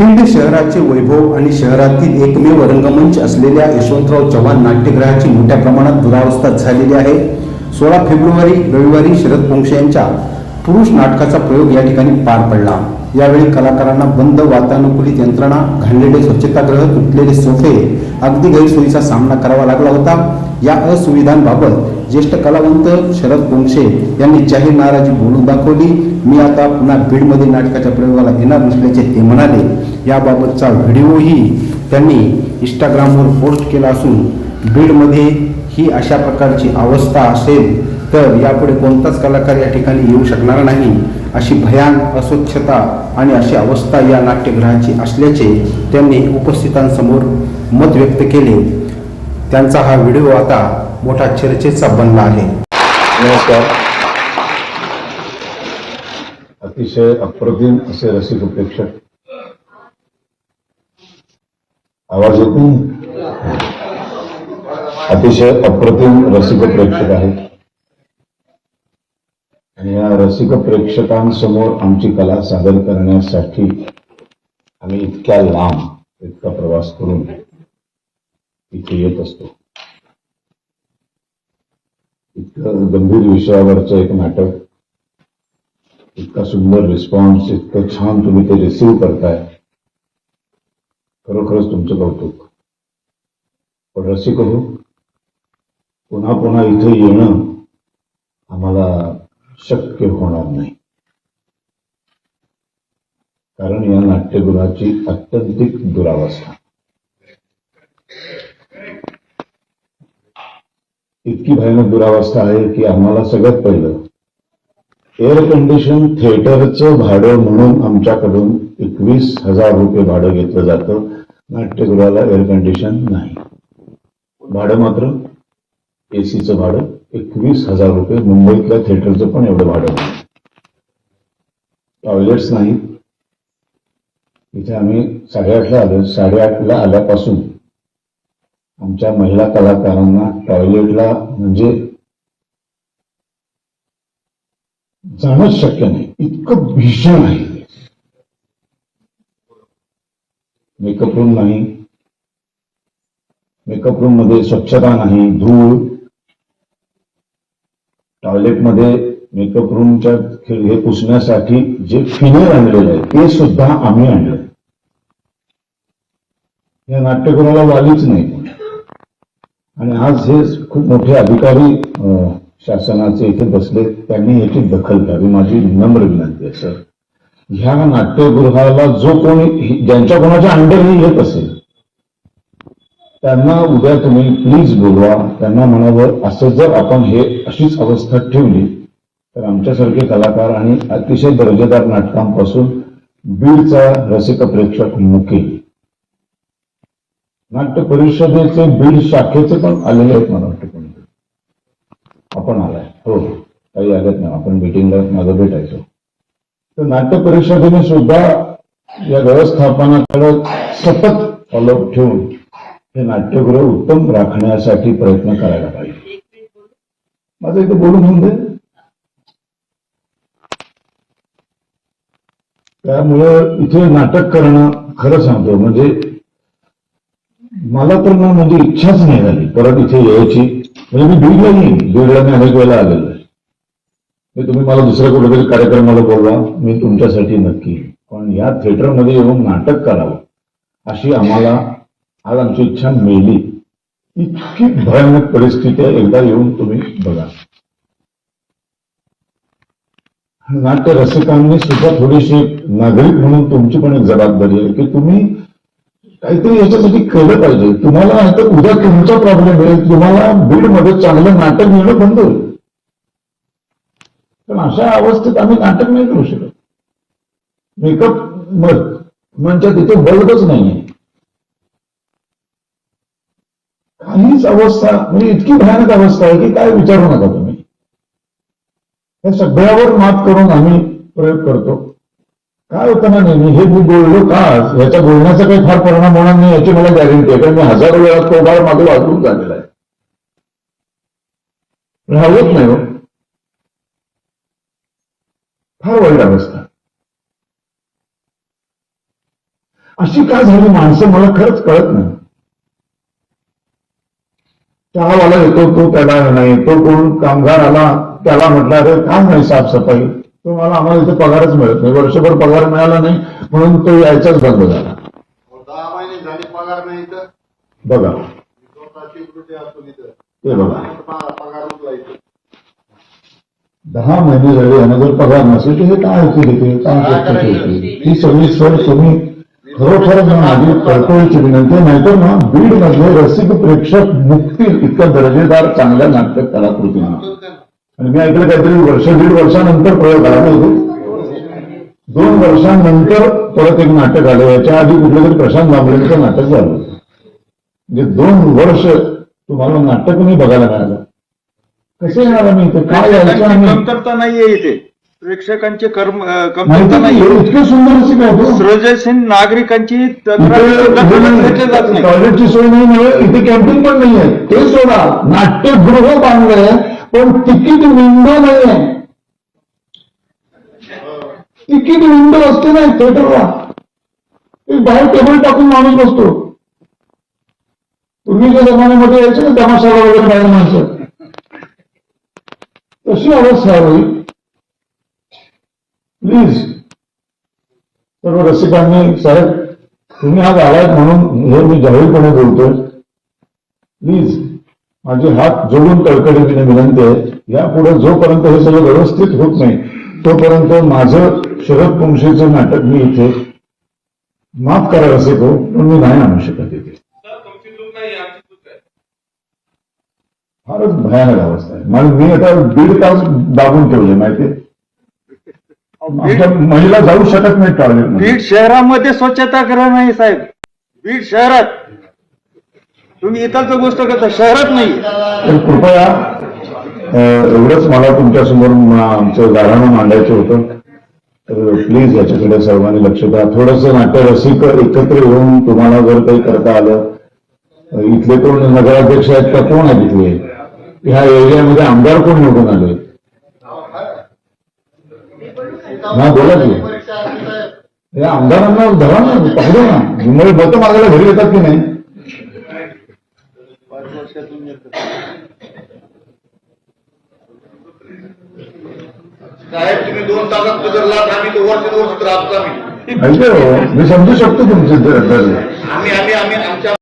बीड शहराचे वैभव आणि शहरातील एकमेव रंगमंच असलेल्या यशवंतराव चव्हाण नाट्यगृहाची मोठ्या प्रमाणात दुरावस्था झालेली आहे. सोळा फेब्रुवारी रविवारी शरद पोंक्षे यांच्या पुरुष नाटकाचा प्रयोग या ठिकाणी पार पडला. यावेळी कलाकारांना बंद वातानुकूलित यंत्रणा घाणलेले स्वच्छतागृह तुटलेले सोफे अगदी गैरसोयीचा सामना करावा लागला होता. या असुविधांबाबत ज्येष्ठ कलावंत शरद पोंक्षे यांनी जाहीर नाराजी बोलून दाखवली. मी आता पुन्हा बीडमध्ये नाटकाच्या प्रयोगाला येणार नसल्याचे ते म्हणाले. याबाबतचा व्हिडिओही त्यांनी इंस्टाग्रामवर पोस्ट केला असून बीडमध्ये ही अशा प्रकारची अवस्था असेल तर यापुढे कोणताच कलाकार या ठिकाणी येऊ शकणार नाही अशी भयान अस्वच्छता आणि अशी अवस्था या नाट्यगृहाची असल्याचे त्यांनी उपस्थितांसमोर मत व्यक्त केले. त्यांचा हा व्हिडिओ आता मोठा चर्चेचा बनला आहे. नमस्कार. अतिशय अप्रतिम असे रसिक प्रेक्षक आवाज येतो अतिशय अप्रतिम रसिक प्रेक्षक आहेत. आणि या रसिक प्रेक्षकांसमोर आमची कला सादर करण्यासाठी आम्ही इतक्या लांब इतका प्रवास करून इथे येत असतो. इतकं गंभीर विषयावरचं एक नाटक इतका सुंदर रिस्पॉन्स इतकं छान तुम्ही ते रिसीव्ह करताय. खरोखरच तुमचं कौतुक. पण रसिक हो पुन्हा पुन्हा इथे येणं आम्हाला शक्य होणार नाही. कारण या नाट्यगृहाची अत्यंतिक दुरावस्था. इतकी भयानक दुरावस्था आहे की आम्हाला सगळ्यात पहिलं एअर कंडिशन थिएटरचं भाडं म्हणून आमच्याकडून एकवीस हजार रुपये भाडं घेतलं जातं. नाट्यगृहाला एअर कंडिशन नाही. भाडं मात्र एसीचं भाडं एकवीस हजार रुपये. मुंबईतल्या थिएटरचं पण एवढं भाडं टॉयलेट्स नाहीत इथे आम्ही साडेआठला आलो. साडेआठला आल्यापासून आमच्या महिला कलाकारांना टॉयलेटला म्हणजे जाणंच शक्य नाही. इतकं भीषण आहे. मेकअप रूम नाही. मेकअप रूममध्ये स्वच्छता नाही धूळ. टॉयलेटमध्ये मेकअप रूमच्या हे पुसण्यासाठी जे फिनर आणलेलं आहे ते सुद्धा आम्ही आणलं. या नाट्यगृहाला वालीच नाही. आणि आज हे खूप मोठे अधिकारी शासनाचे इथे बसले त्यांनी याची दखल घ्यावी माझी नम्र विनंती आहे सर. ह्या नाट्यगृहाला जो कोणी ज्यांच्या कोणाच्या अंडर येत असेल त्यांना उद्या तुम्ही प्लीज बोलवा. त्यांना म्हणावं असं जर आपण हे अशीच अवस्था ठेवली तर आमच्यासारखे कलाकार आणि अतिशय दर्जेदार नाटकांपासून बीडचा रसिक प्रेक्षक मुकेल नाट्य परिषदेचे बीड शाखेचे पण आलेले आहेत मला वाटतं कोणी आपण आलाय. हो, हो काही आलेत ना. आपण मिटिंगला माझं भेटायचो. तर नाट्य परिषदेने सुद्धा या व्यवस्थापनाकडे सतत फॉलोअप ठेवून हे नाट्यगृह उत्तम राखण्यासाठी प्रयत्न करायला पाहिजे. माझं इथे बोलून होऊन दे. त्यामुळं इथे नाटक करणं खरं सांगतो म्हणजे मला तर ना म्हणजे इच्छाच नाही झाली. परत इथे यायची. म्हणजे मी बीडला नाही. बीडला मी अनेक वेळेला आलेलो. तुम्ही मला दुसऱ्या कुठेतरी कार्यक्रमाला बोलवा मी तुमच्यासाठी नक्की. पण या थिएटरमध्ये येऊन नाटक करावं अशी आम्हाला आज आमची इच्छा मेली इतकी भयानक परिस्थिती आहे एकदा येऊन तुम्ही बघा. नाट्य रसिकांनी सुद्धा थोडीशी नागरिक म्हणून तुमची पण एक जबाबदारी आहे की तुम्ही काहीतरी याच्यासाठी केलं पाहिजे. तुम्हाला आता उद्या तुमचा प्रॉब्लेम येईल तुम्हाला बीडमध्ये चांगलं नाटक मिळणं बंद होईल. पण अशा अवस्थेत आम्ही नाटक नाही करू शकत. मेकअप मग म्हणजे तिथे बल्बच नाहीये. काहीच अवस्था म्हणजे इतकी भयानक अवस्था आहे की काय विचारू नका तुम्ही. या सगळ्यावर मात करून आम्ही प्रयोग करतो. काय होतं ना नेहमी हे मी बोललो का याच्या बोलण्याचा काही फार परिणाम होणार नाही याची मला गॅरंटी आहे कारण मी हजारो वेळा तो काळ मागे वाजवून झालेला आहे. राहत नाही हो. फार वाईट अवस्था. अशी का झाली माणसं? मला खरंच कळत नाही. चहावाला येतो तो त्याला नाही. तो कोण कामगार आला त्याला म्हटलं अरे काम नाही साफसफाई. तो मला आम्हाला इथे पगारच मिळत नाही. वर्षभर पगार मिळाला नाही म्हणून तो यायचाच बंद झाला. दहा महिने झाले पगार नाही तर बघा. ते बघा पगार पगार उचला इथं दहा महिने झाले यांना जर पगार नसेल तर हे काय होते तिथे काय होती ही सगळी सोय तुम्ही खरोखरच ना माझी कळकळीची विनंती. नाहीतर ना बीडमध्ये रसिक प्रेक्षक मुक्तील इतक्या दर्जेदार चांगल्या नाट्य कलाकृती आणि मी ऐकलं काहीतरी वर्ष दीड वर्षानंतर प्रयोग आला इथे. दोन वर्षांनंतर परत एक नाटक आलं याच्या आधी कुठलं तरी प्रशांत बांबळेंचं नाटक झालं. म्हणजे दोन वर्ष तुम्हाला नाटक नाही बघायला मिळालं. कसे येणार आम्ही इथे? काय यायचं प्रेक्षकांची आम्ही कमतरता नाहीये इथे. प्रेक्षकांची कर्म अं, माहिती कमतरता नाही नाहीये. इतके सुंदर असे काय? सृजनशील नागरिकांची तक्रारी सुद्धा करून घेतल्या जात नाही. टॉयलेटची सोय नाही इथे कॅन्टीन पण नाहीये. ते सोडा. नाट्यगृह बांधलंय पण तिकीट विंडो नाहीये. तिकीट विंडो असते ना थिएटरला ते बाहेर टेबल टाकून माणूस बसतो. पूर्वीच्या जमान्यामध्ये यायचे ना तमाशाला वगैरे बाहेर माणसं. तशी अवस्था होईल प्लीज सर्व रसिकांनी साहेब तुम्ही आज आलात म्हणून हे मी जाहीरपणे बोलतोय. प्लीज माझे हात जोडून कळकळीने विनंती आहे. यापुढे जोपर्यंत हे सगळं व्यवस्थित होत नाही तोपर्यंत माझं शरद कुंशीचं नाटक मी इथे माफ करा रसिक हो पण मी नाही आणू शकत इथे. फारच भयानक अवस्था. मला मी आता दीड तास दाबून ठेवले आमच्या महिला जाऊ शकत नाही टॉयलेट बीड शहरामध्ये स्वच्छतागृह नाही साहेब. बीड शहरात. तुम्ही इथलचं गोष्ट करता शहरात नाही तर कृपया अं, एवढंच मला तुमच्यासमोर म- आमचं गाऱ्हाणं मांडायचं होतं. तर प्लीज याच्याकडे सर्वांनी लक्ष द्या. थोडंसं नाट्य रसिक एकत्र येऊन तुम्हाला जर काही करता आलं अं, इथले कोण नगराध्यक्ष आहेत का? कोण आहेत इथले? ह्या एरियामध्ये आमदार कोण निवडून आले? हा बोला की. या आमदारांना धरा ना पाहिजे ना. मुंबई मतं मागायला घरी येतात की नाही. साहेब तुम्ही दोन तासात बदललात आम्ही तो वर्ष आम्ही. हो, मी समजू शकतो तुमचे आम्ही आम्ही